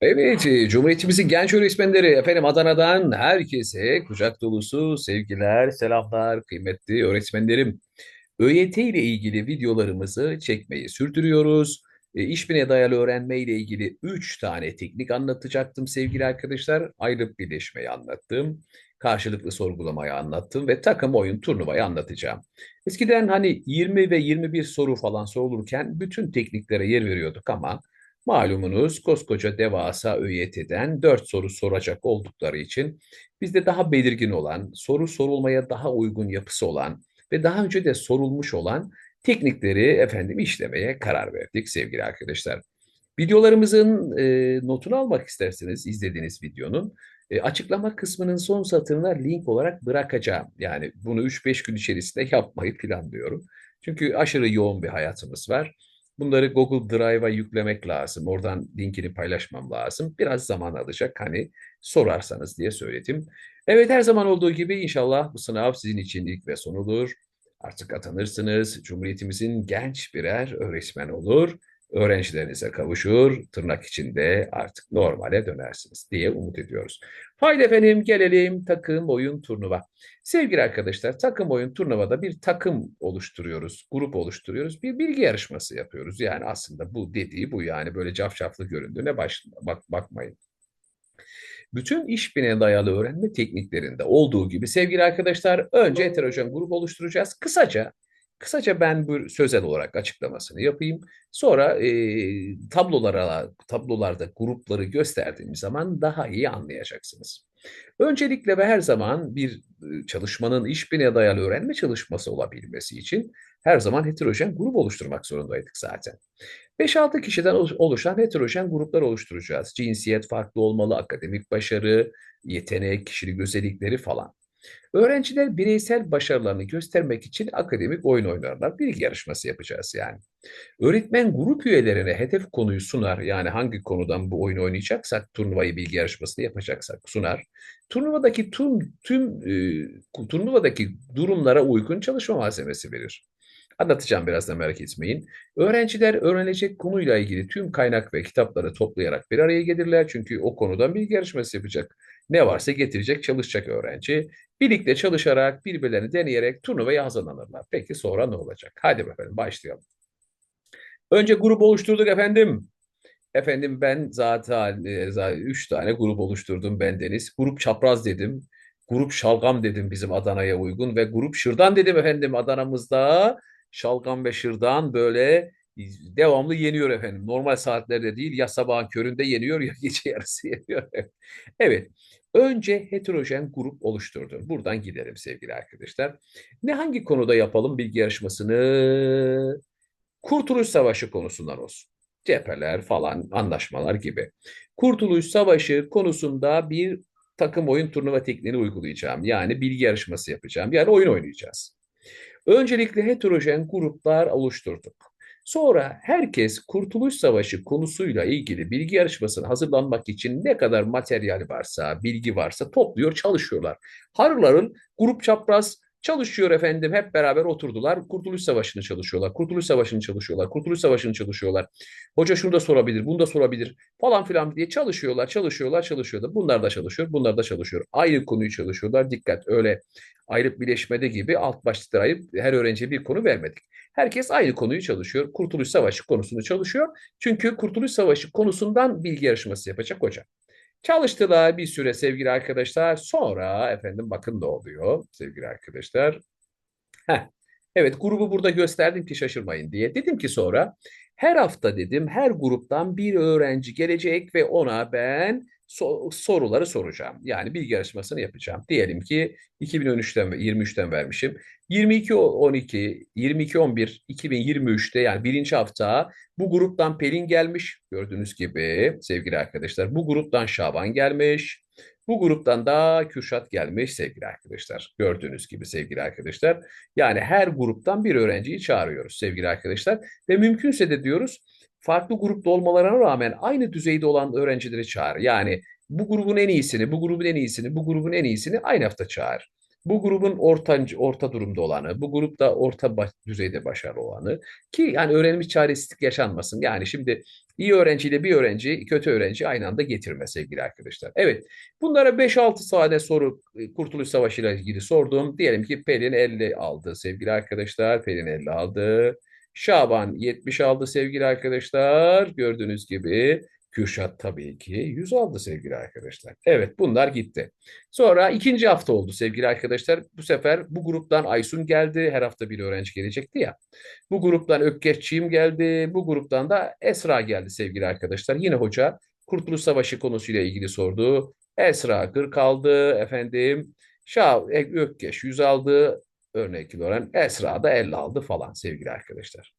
Evet, e, Cumhuriyetimizin genç öğretmenleri efendim Adana'dan herkese kucak dolusu sevgiler, selamlar kıymetli öğretmenlerim. ÖYT ile ilgili videolarımızı çekmeyi sürdürüyoruz. E, iş birine dayalı öğrenme ile ilgili 3 tane teknik anlatacaktım sevgili arkadaşlar. Ayrılıp birleşmeyi anlattım. Karşılıklı sorgulamayı anlattım ve takım oyun turnuvayı anlatacağım. Eskiden hani 20 ve 21 soru falan sorulurken bütün tekniklere yer veriyorduk ama Malumunuz koskoca devasa ÖYT'den dört soru soracak oldukları için bizde daha belirgin olan, soru sorulmaya daha uygun yapısı olan ve daha önce de sorulmuş olan teknikleri efendim işlemeye karar verdik sevgili arkadaşlar. Videolarımızın e, notunu almak isterseniz izlediğiniz videonun e, açıklama kısmının son satırına link olarak bırakacağım. Yani bunu 3-5 gün içerisinde yapmayı planlıyorum. Çünkü aşırı yoğun bir hayatımız var. Bunları Google Drive'a yüklemek lazım. Oradan linkini paylaşmam lazım. Biraz zaman alacak hani sorarsanız diye söyledim. Evet her zaman olduğu gibi inşallah bu sınav sizin için ilk ve son olur. Artık atanırsınız. Cumhuriyetimizin genç birer öğretmen olur. Öğrencilerinize kavuşur. Tırnak içinde artık normale dönersiniz diye umut ediyoruz. Haydi efendim gelelim takım oyun turnuva. Sevgili arkadaşlar, takım oyun turnuvada bir takım oluşturuyoruz, grup oluşturuyoruz, bir bilgi yarışması yapıyoruz. Yani aslında bu dediği bu yani böyle cafcaflı göründüğüne baş, bak, bakmayın. Bütün iş birine dayalı öğrenme tekniklerinde olduğu gibi sevgili arkadaşlar önce heterojen grup oluşturacağız. Kısaca Kısaca ben bu sözel olarak açıklamasını yapayım. Sonra e, tablolara, tablolarda grupları gösterdiğim zaman daha iyi anlayacaksınız. Öncelikle ve her zaman bir çalışmanın iş birine dayalı öğrenme çalışması olabilmesi için her zaman heterojen grup oluşturmak zorundaydık zaten. 5-6 kişiden oluşan heterojen gruplar oluşturacağız. Cinsiyet farklı olmalı, akademik başarı, yetenek, kişilik özellikleri falan. Öğrenciler bireysel başarılarını göstermek için akademik oyun oynarlar. Bilgi yarışması yapacağız yani. Öğretmen grup üyelerine hedef konuyu sunar. Yani hangi konudan bu oyunu oynayacaksak, turnuvayı bilgi yarışmasını yapacaksak sunar. Turnuvadaki tüm tüm e, turnuvadaki durumlara uygun çalışma malzemesi verir. Anlatacağım birazdan merak etmeyin. Öğrenciler öğrenecek konuyla ilgili tüm kaynak ve kitapları toplayarak bir araya gelirler. Çünkü o konudan bilgi yarışması yapacak. Ne varsa getirecek, çalışacak öğrenci. Birlikte çalışarak, birbirlerini deneyerek turnuvaya hazırlanırlar. Peki sonra ne olacak? Hadi bakalım başlayalım. Önce grup oluşturduk efendim. Efendim ben zaten, e, zaten üç tane grup oluşturdum ben Deniz. Grup çapraz dedim. Grup şalgam dedim bizim Adana'ya uygun ve grup şırdan dedim efendim Adana'mızda. Şalgam ve şırdan böyle devamlı yeniyor efendim. Normal saatlerde değil ya sabahın köründe yeniyor ya gece yarısı yeniyor. Evet. Önce heterojen grup oluşturdum. Buradan gidelim sevgili arkadaşlar. Ne hangi konuda yapalım bilgi yarışmasını? Kurtuluş Savaşı konusundan olsun. Cepheler falan, anlaşmalar gibi. Kurtuluş Savaşı konusunda bir takım oyun turnuva tekniğini uygulayacağım. Yani bilgi yarışması yapacağım. Yani oyun oynayacağız. Öncelikle heterojen gruplar oluşturduk. Sonra herkes Kurtuluş Savaşı konusuyla ilgili bilgi yarışmasına hazırlanmak için ne kadar materyal varsa, bilgi varsa topluyor, çalışıyorlar. Harların grup çapraz Çalışıyor efendim hep beraber oturdular. Kurtuluş Savaşı'nı çalışıyorlar. Kurtuluş Savaşı'nı çalışıyorlar. Kurtuluş Savaşı'nı çalışıyorlar. Hoca şunu da sorabilir, bunu da sorabilir falan filan diye çalışıyorlar, çalışıyorlar, çalışıyorlar. Bunlar da çalışıyor, bunlar da çalışıyor. Aynı konuyu çalışıyorlar. Dikkat öyle ayrıp birleşmede gibi alt başlıkları ayıp her öğrenciye bir konu vermedik. Herkes aynı konuyu çalışıyor. Kurtuluş Savaşı konusunu çalışıyor. Çünkü Kurtuluş Savaşı konusundan bilgi yarışması yapacak hoca. Çalıştılar bir süre sevgili arkadaşlar. Sonra efendim bakın ne oluyor sevgili arkadaşlar. Heh, evet grubu burada gösterdim ki şaşırmayın diye. Dedim ki sonra her hafta dedim her gruptan bir öğrenci gelecek ve ona ben so soruları soracağım. Yani bilgi yarışmasını yapacağım. Diyelim ki 2013'ten ve 23'ten vermişim. 22 12 22 11 2023'te yani birinci hafta bu gruptan Pelin gelmiş. Gördüğünüz gibi sevgili arkadaşlar. Bu gruptan Şaban gelmiş. Bu gruptan da Kürşat gelmiş sevgili arkadaşlar. Gördüğünüz gibi sevgili arkadaşlar. Yani her gruptan bir öğrenciyi çağırıyoruz sevgili arkadaşlar. Ve mümkünse de diyoruz farklı grupta olmalarına rağmen aynı düzeyde olan öğrencileri çağır. Yani bu grubun en iyisini, bu grubun en iyisini, bu grubun en iyisini aynı hafta çağır. Bu grubun orta, orta durumda olanı, bu grupta orta baş, düzeyde başarılı olanı ki yani öğrenmiş çaresizlik yaşanmasın. Yani şimdi iyi öğrenciyle bir öğrenci, kötü öğrenci aynı anda getirme sevgili arkadaşlar. Evet, bunlara 5-6 tane soru e, Kurtuluş Savaşı ile ilgili sordum. Diyelim ki Pelin 50 aldı sevgili arkadaşlar. Pelin 50 aldı. Şaban 70 aldı sevgili arkadaşlar. Gördüğünüz gibi Kürşat tabii ki 100 aldı sevgili arkadaşlar. Evet bunlar gitti. Sonra ikinci hafta oldu sevgili arkadaşlar. Bu sefer bu gruptan Aysun geldi. Her hafta bir öğrenci gelecekti ya. Bu gruptan Ökkeşçiğim geldi. Bu gruptan da Esra geldi sevgili arkadaşlar. Yine hoca Kurtuluş Savaşı konusuyla ilgili sordu. Esra 40 aldı efendim. Şah Ökkeş 100 aldı. Örnek veriyorum. Esra da 50 aldı falan sevgili arkadaşlar.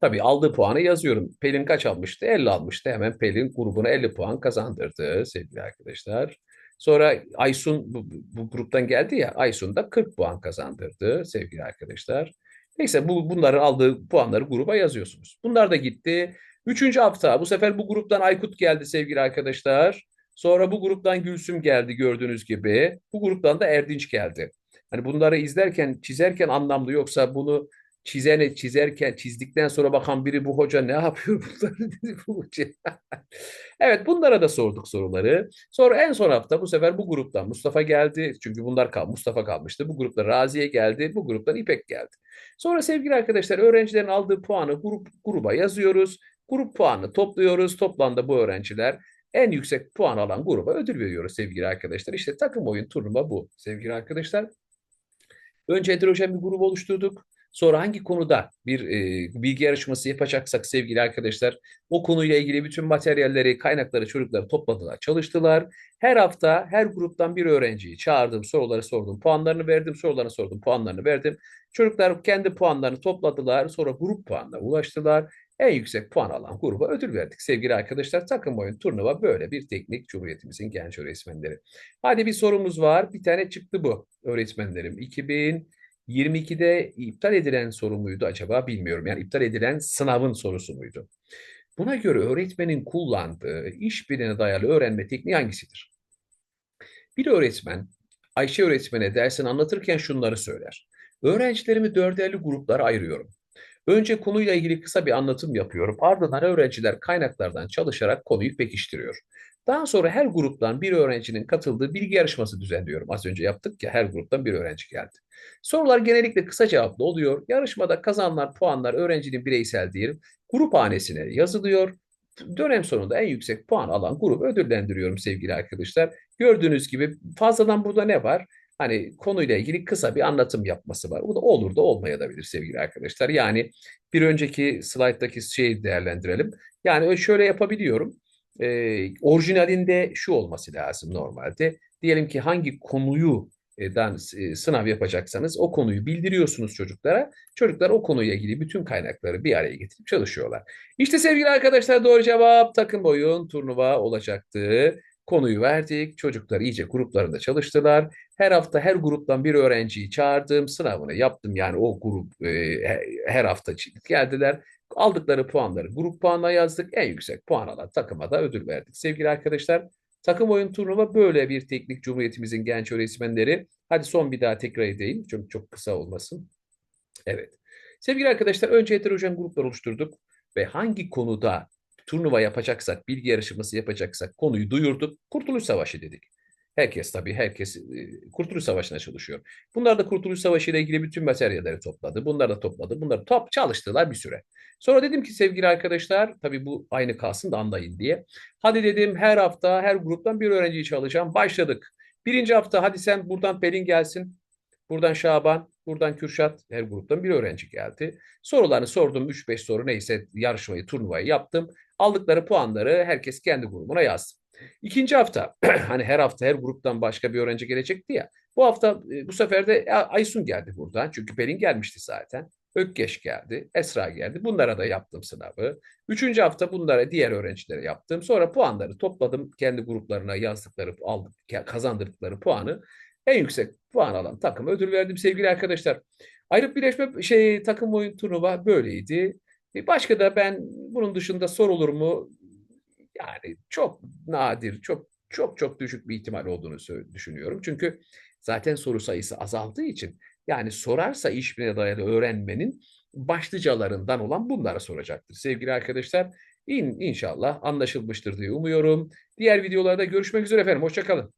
Tabii aldığı puanı yazıyorum. Pelin kaç almıştı? 50 almıştı. Hemen Pelin grubuna 50 puan kazandırdı sevgili arkadaşlar. Sonra Aysun bu, bu gruptan geldi ya Aysun da 40 puan kazandırdı sevgili arkadaşlar. Neyse bu, bunları aldığı puanları gruba yazıyorsunuz. Bunlar da gitti. Üçüncü hafta bu sefer bu gruptan Aykut geldi sevgili arkadaşlar. Sonra bu gruptan Gülsüm geldi gördüğünüz gibi. Bu gruptan da Erdinç geldi. Hani bunları izlerken, çizerken anlamlı yoksa bunu çizene çizerken çizdikten sonra bakan biri bu hoca ne yapıyor bunları dedi bu hoca. evet bunlara da sorduk soruları. Sonra en son hafta bu sefer bu gruptan Mustafa geldi. Çünkü bunlar kal Mustafa kalmıştı. Bu grupta Raziye geldi. Bu gruptan İpek geldi. Sonra sevgili arkadaşlar öğrencilerin aldığı puanı grup gruba yazıyoruz. Grup puanı topluyoruz. Toplamda bu öğrenciler en yüksek puan alan gruba ödül veriyoruz sevgili arkadaşlar. İşte takım oyun turnuva bu sevgili arkadaşlar. Önce heterojen bir grup oluşturduk. Sonra hangi konuda bir e, bilgi yarışması yapacaksak sevgili arkadaşlar o konuyla ilgili bütün materyalleri, kaynakları çocuklar topladılar, çalıştılar. Her hafta her gruptan bir öğrenciyi çağırdım, soruları sordum, puanlarını verdim, sorularını sordum, puanlarını verdim. Çocuklar kendi puanlarını topladılar, sonra grup puanına ulaştılar. En yüksek puan alan gruba ödül verdik. Sevgili arkadaşlar takım oyun turnuva böyle bir teknik Cumhuriyetimizin genç öğretmenleri. Hadi bir sorumuz var. Bir tane çıktı bu öğretmenlerim. 2000 22'de iptal edilen soru muydu acaba bilmiyorum. Yani iptal edilen sınavın sorusu muydu? Buna göre öğretmenin kullandığı işbirliğine dayalı öğrenme tekniği hangisidir? Bir öğretmen Ayşe öğretmene dersini anlatırken şunları söyler. Öğrencilerimi dörderli gruplara ayırıyorum. Önce konuyla ilgili kısa bir anlatım yapıyorum. Ardından öğrenciler kaynaklardan çalışarak konuyu pekiştiriyor. Daha sonra her gruptan bir öğrencinin katıldığı bilgi yarışması düzenliyorum. Az önce yaptık ya her gruptan bir öğrenci geldi. Sorular genellikle kısa cevaplı oluyor. Yarışmada kazanılan puanlar öğrencinin bireysel değil, grup hanesine yazılıyor. Dönem sonunda en yüksek puan alan grubu ödüllendiriyorum sevgili arkadaşlar. Gördüğünüz gibi fazladan burada ne var? Hani konuyla ilgili kısa bir anlatım yapması var. Bu da olur da olmaya da bilir sevgili arkadaşlar. Yani bir önceki slayttaki şeyi değerlendirelim. Yani şöyle yapabiliyorum. Ee, orijinalinde şu olması lazım normalde. Diyelim ki hangi konuyu dan e, sınav yapacaksanız o konuyu bildiriyorsunuz çocuklara. Çocuklar o konuyla ilgili bütün kaynakları bir araya getirip çalışıyorlar. İşte sevgili arkadaşlar doğru cevap takım oyun turnuva olacaktı. Konuyu verdik. Çocuklar iyice gruplarında çalıştılar. Her hafta her gruptan bir öğrenciyi çağırdım. Sınavını yaptım. Yani o grup e, her hafta geldiler. Aldıkları puanları grup puanına yazdık. En yüksek puan alan takıma da ödül verdik. Sevgili arkadaşlar Takım oyun turnuva böyle bir teknik Cumhuriyetimizin genç öğretmenleri. Hadi son bir daha tekrar edeyim. Çünkü çok kısa olmasın. Evet. Sevgili arkadaşlar önce heterojen gruplar oluşturduk ve hangi konuda turnuva yapacaksak, bilgi yarışması yapacaksak konuyu duyurduk. Kurtuluş Savaşı dedik. Herkes tabii herkes e, Kurtuluş Savaşı'na çalışıyor. Bunlar da Kurtuluş Savaşı ile ilgili bütün materyalleri topladı. Bunlar da topladı. Bunları top çalıştılar bir süre. Sonra dedim ki sevgili arkadaşlar tabii bu aynı kalsın da anlayın diye. Hadi dedim her hafta her gruptan bir öğrenciyi çalacağım. Başladık. Birinci hafta hadi sen buradan Pelin gelsin. Buradan Şaban, buradan Kürşat, her gruptan bir öğrenci geldi. Sorularını sordum, 3-5 soru neyse yarışmayı, turnuvayı yaptım. Aldıkları puanları herkes kendi grubuna yazdı. İkinci hafta hani her hafta her gruptan başka bir öğrenci gelecekti ya. Bu hafta e, bu sefer de Aysun geldi buradan. Çünkü Pelin gelmişti zaten. Ökkeş geldi, Esra geldi. Bunlara da yaptım sınavı. Üçüncü hafta bunlara diğer öğrencilere yaptım. Sonra puanları topladım. Kendi gruplarına yazdıkları, aldık, kazandırdıkları puanı en yüksek puan alan takıma ödül verdim sevgili arkadaşlar. Ayrıp birleşme şey takım oyun turnuva böyleydi. E, başka da ben bunun dışında sorulur mu yani çok nadir, çok çok çok düşük bir ihtimal olduğunu düşünüyorum. Çünkü Zaten soru sayısı azaldığı için yani sorarsa iş bilimine dayalı öğrenmenin başlıcalarından olan bunları soracaktır. Sevgili arkadaşlar, in inşallah anlaşılmıştır diye umuyorum. Diğer videolarda görüşmek üzere efendim. Hoşça kalın.